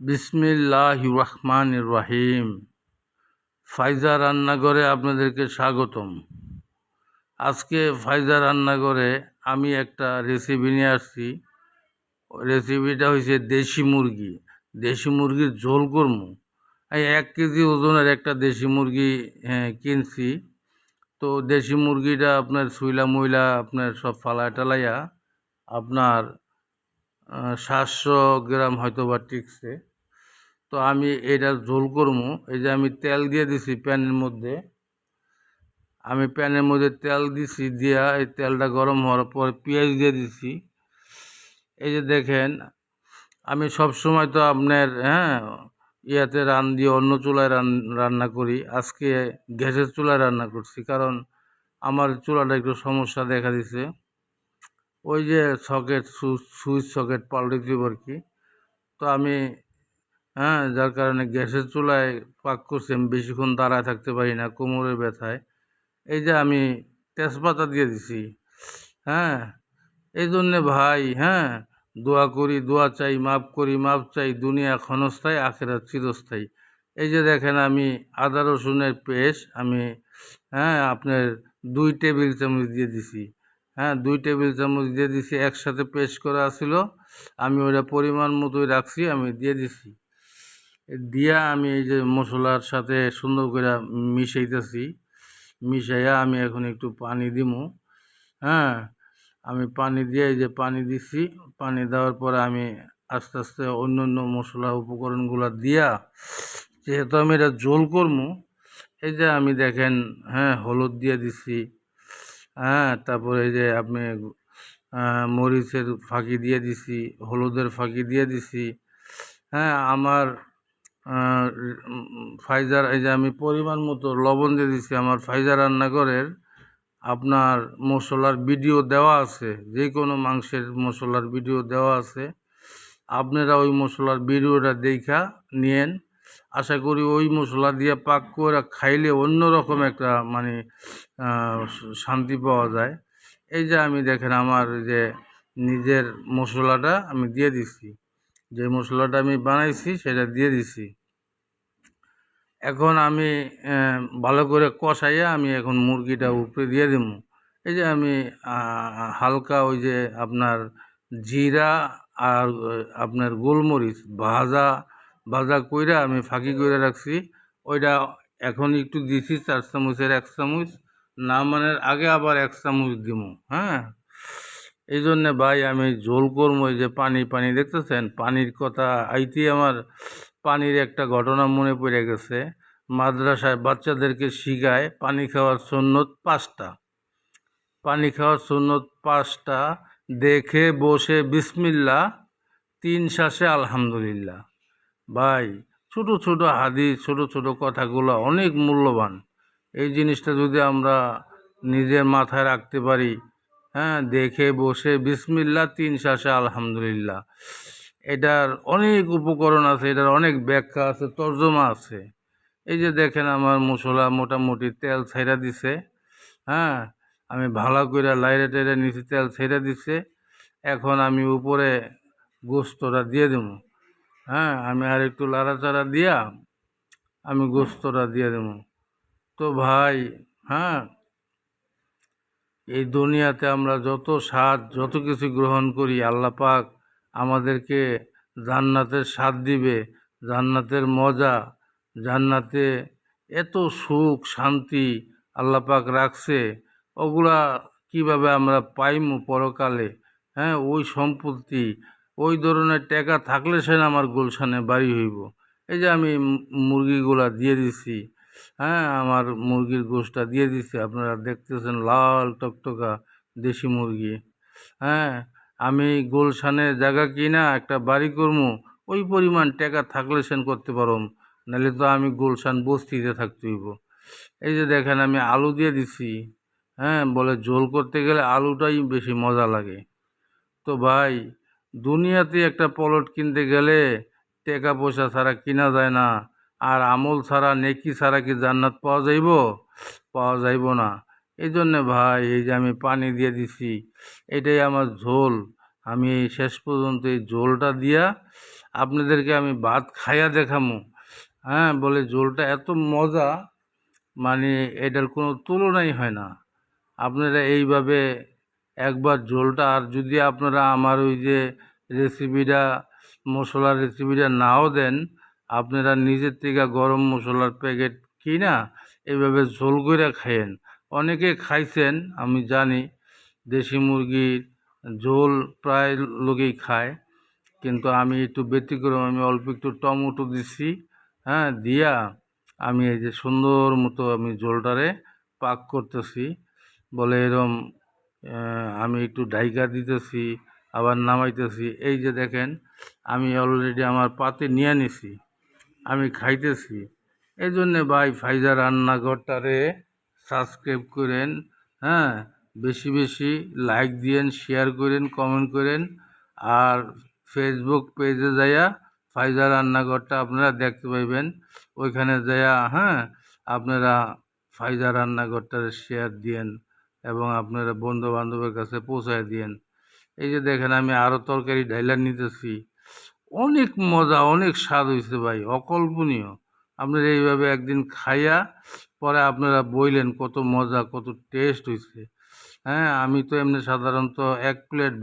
বিসমিল্লাহ রহমান রহিম ফাইজা রান্নাঘরে আপনাদেরকে স্বাগতম। আজকে ফাইজা রান্নাঘরে আমি একটা রেসিপি নিয়ে আসছি। রেসিপিটা হয়েছে দেশি মুরগি। দেশি মুরগির ঝোল করমু। এই এক কেজি ওজনের একটা দেশি মুরগি কিনছি। তো দেশি মুরগিটা আপনার সুইলা মুইলা আপনার সব ফালায় টালাইয়া আপনার সাতশো গ্রাম হয়তো বা টিকছে। তো আমি এটা ঝোল করব এই যে আমি তেল দিয়ে দিছি প্যানের মধ্যে। আমি প্যানের মধ্যে তেল দিছি দিয়া এই তেলটা গরম হওয়ার পর পেঁয়াজ দিয়ে দিছি। এই যে দেখেন, আমি সব সময় তো আপনার হ্যাঁ ইয়াতে রান দিয়ে অন্য চুলায় রান, রান্না করি। আজকে গ্যাসের চুলায় রান্না করছি কারণ আমার চুলাটা একটু সমস্যা দেখা দিছে। ওই যে সকেট, সুইচ সকেট পাল্টে দিব আর কি তো আমি হ্যাঁ যার কারণে গ্যাসের চুলায় পাক করছি, আমি বেশিক্ষণ দাঁড়ায় থাকতে পারি না, কোমরের ব্যথায়। এই যে আমি তেজপাতা দিয়ে দিছি হ্যাঁ এই জন্যে ভাই হ্যাঁ দোয়া করি, দোয়া চাই মাপ করি মাপ চাই, দুনিয়া ক্ষণস্থায়ী আখেরা চিরস্থায়ী। এই যে দেখেন আমি আদা, রসুনের পেস্ট, আমি হ্যাঁ আপনার দুই টেবিল চামচ দিয়ে দিছি। হ্যাঁ দুই টেবিল চামচ দিয়ে দিছি, একসাথে পেস্ট করা ছিল, আমি ওইটা পরিমাণ মতোই রাখছি, আমি দিয়ে দিছি। দিয়া আমি এই যে মশলার সাথে সুন্দর করে মিশাইতেছি। মিশাইয়া আমি এখন একটু পানি দিমু। হ্যাঁ আমি পানি দিয়ে এই যে পানি দিছি। পানি দেওয়ার পরে আমি আস্তে আস্তে অন্য অন্য মশলা উপকরণগুলো দিয়া, যেহেতু আমি এটা জোল করব এই যে আমি দেখেন হ্যাঁ হলুদ দিয়ে দিছি। হ্যাঁ তারপরে এই যে আপনি মরিচের ফাঁকি দিয়ে দিছি, হলুদের ফাঁকি দিয়ে দিছি। হ্যাঁ আমার ফাইজার, এই যে আমি পরিমাণ মতো লবণ দিয়ে দিছি, আমার ফাইজার রান্নাঘরের আপনার মশলার ভিডিও দেওয়া আছে, যে কোনো মাংসের মশলার ভিডিও দেওয়া আছে, আপনারা ওই মশলার ভিডিওটা দেখা নিয়েন। আশা করি ওই মশলা দিয়ে পাক করে খাইলে অন্যরকম একটা মানে শান্তি পাওয়া যায়। এই যে আমি দেখেন আমার যে নিজের মশলাটা আমি দিয়ে দিছি, যে মশলাটা আমি বানাইছি সেটা দিয়ে দিছি। এখন আমি ভালো করে কষাইয়া আমি এখন মুরগিটা উপরে দিয়ে দেবো এই যে আমি হালকা ওই যে আপনার জিরা আর আপনার গোলমরিচ ভাজা ভাজা কইরা আমি ফাঁকি করে রাখছি। ওইটা এখন একটু দিছি চার চামচের এক চামচ, না মানের আগে আবার এক চামচ দিব হ্যাঁ? এই জন্যে ভাই আমি ঝোল করব যে পানি পানি দেখতেছেন? পানির কথা আইতেই আমার। পানির একটা ঘটনা মনে পড়ে গেছে। মাদ্রাসায় বাচ্চাদেরকে শিখায় পানি খাওয়ার সুন্নত পাঁচটা। পানি খাওয়ার সুন্নত পাঁচটা, দেখে, বসে বিসমিল্লা তিন শ্বাসে আলহামদুলিল্লাহ। ভাই, ছোট ছোট হাদিস, ছোট ছোট কথাগুলো অনেক মূল্যবান। এই জিনিসটা যদি আমরা নিজের মাথায় রাখতে পারি হ্যাঁ দেখে, বসে বিসমিল্লা তিন শ্বাসে আলহামদুলিল্লাহ। এটার অনেক উপকরণ আছে, এটার অনেক ব্যাখ্যা আছে, তর্জমা আছে। এই যে দেখেন আমার মশলা মোটামুটি তেল ছেড়ে দিছে হ্যাঁ? আমি ভালো করে লাইরে টাইরে নিচে তেল ছেড়ে দিছে, এখন আমি উপরে গোস্তটা দিয়ে দেবো হ্যাঁ? আমি আর একটু লাড়াচাড়া দিয়া আমি গোস্তটা দিয়ে দেবো। তো ভাই হ্যাঁ? এই দুনিয়াতে আমরা যত স্বাদ, যত কিছু গ্রহণ করি, আল্লাহ পাক আমাদেরকে জান্নাতের স্বাদ দিবে, জান্নাতের মজা, জান্নাতে এত সুখ, শান্তি আল্লাহ পাক রাখছে। ওগুলা কীভাবে আমরা পাইমু পরকালে? হ্যাঁ ওই সম্পত্তি, ওই ধরনের টাকা থাকলে সে আমার গুলশানে বাড়ি হইব। এই যে আমি মুরগিগুলা দিয়ে দিছি হ্যাঁ আমার মুরগির গোশটা দিয়ে দিছি। আপনারা দেখতেছেন লাল টকটকা দেশি মুরগি হ্যাঁ আমি গুলশানে জায়গা কিনা, একটা বাড়ি করব ওই পরিমাণ টাকা থাকলে সেন করতে পারম, নাহলে তো আমি গুলশান বস্তিতে থাকতে হইব। এই যে দেখেন, আমি আলু দিয়ে দিছি হ্যাঁ বলে ঝোল করতে গেলে আলুটাই বেশি মজা লাগে। তো ভাই, দুনিয়াতে একটা পলট কিনতে গেলে টাকা পয়সা ছাড়া কিনা যায় না, আর আমল ছাড়া, নেকি ছাড়া কি জান্নাত পাওয়া যাইব? পাওয়া যাইব না। এই জন্যে ভাই এই যে আমি পানি দিয়ে দিছি, এটাই আমার ঝোল। আমি শেষ পর্যন্ত এই ঝোলটা দিয়া আপনাদেরকে আমি ভাত খাইয়া দেখামু। হ্যাঁ বলে ঝোলটা এত মজা মানে এটার কোনো তুলনাই হয় না। আপনারা এইভাবে একবার ঝোলটা, আর যদি আপনারা আমার ওই যে রেসিপিটা, মশলার রেসিপিটা নাও দেন, আপনারা নিজের থেকে গরম মশলার প্যাকেট কিনা, এইভাবে ঝোল করে খাইয়েন। অনেকে খাইছেন, আমি জানি। দেশি মুরগির ঝোল প্রায় লোকেই খায়। কিন্তু আমি একটু ব্যতিক্রম, আমি অল্প একটু টমেটো দিছি হ্যাঁ দিয়া আমি এই যে সুন্দর মতো আমি ঝোলটারে পাক করতেছি। বলে এরম আমি একটু ডাইকা দিতেছি, আবার নামাইতেছি। এই যে দেখেন, আমি অলরেডি আমার পাতে নিয়ে নিছি, আমি খাইতেছি। এই জন্যে ভাই ফাইজা রান্নাঘরটারে সাবস্ক্রাইব করেন হ্যাঁ? বেশি বেশি লাইক দিয়েন শেয়ার করেন কমেন্ট করেন। আর ফেসবুক পেজে যাইয়া ফাইজা রান্নাঘরটা আপনারা দেখতে পাইবেন। ওইখানে যাইয়া হ্যাঁ আপনারা ফাইজা রান্নাঘরটার শেয়ার দিয়েন এবং আপনারা বন্ধু বান্ধবের কাছে পৌঁছায় দিয়েন। এই যে দেখেন, আমি আরও তরকারি ঢাইলা নিতেছি। অনেক মজা, অনেক স্বাদ হয়েছে ভাই, অকল্পনীয়। আপনারা এইভাবে একদিন খাইয়া পরে আপনারা বইলেন কত মজা, কত টেস্ট হয়েছে হ্যাঁ আমি তো এমনি সাধারণত এক প্লেট